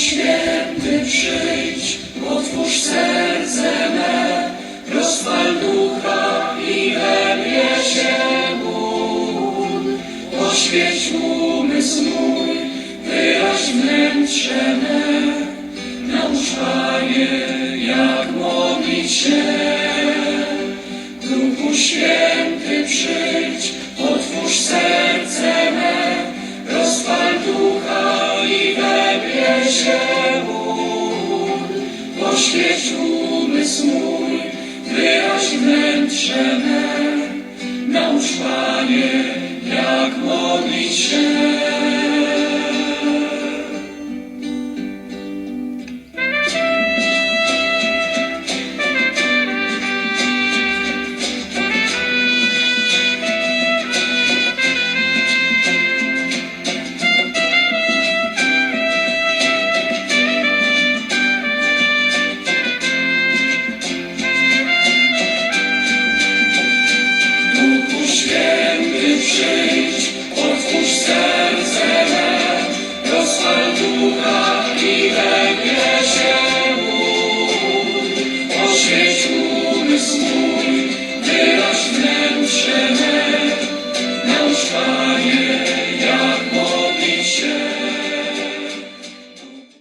Święty, przyjdź, otwórz serce me, rozpal ducha i we mnie się bud. Oświeć umysł mój, wyraź wnętrze me, naucz Panie, jak modlić się. Duchu Święty, przyjdź, mnie się bud. Oświeć umysł mój, wyraź wnętrze me, naucz Panie, jak modlić się. Serce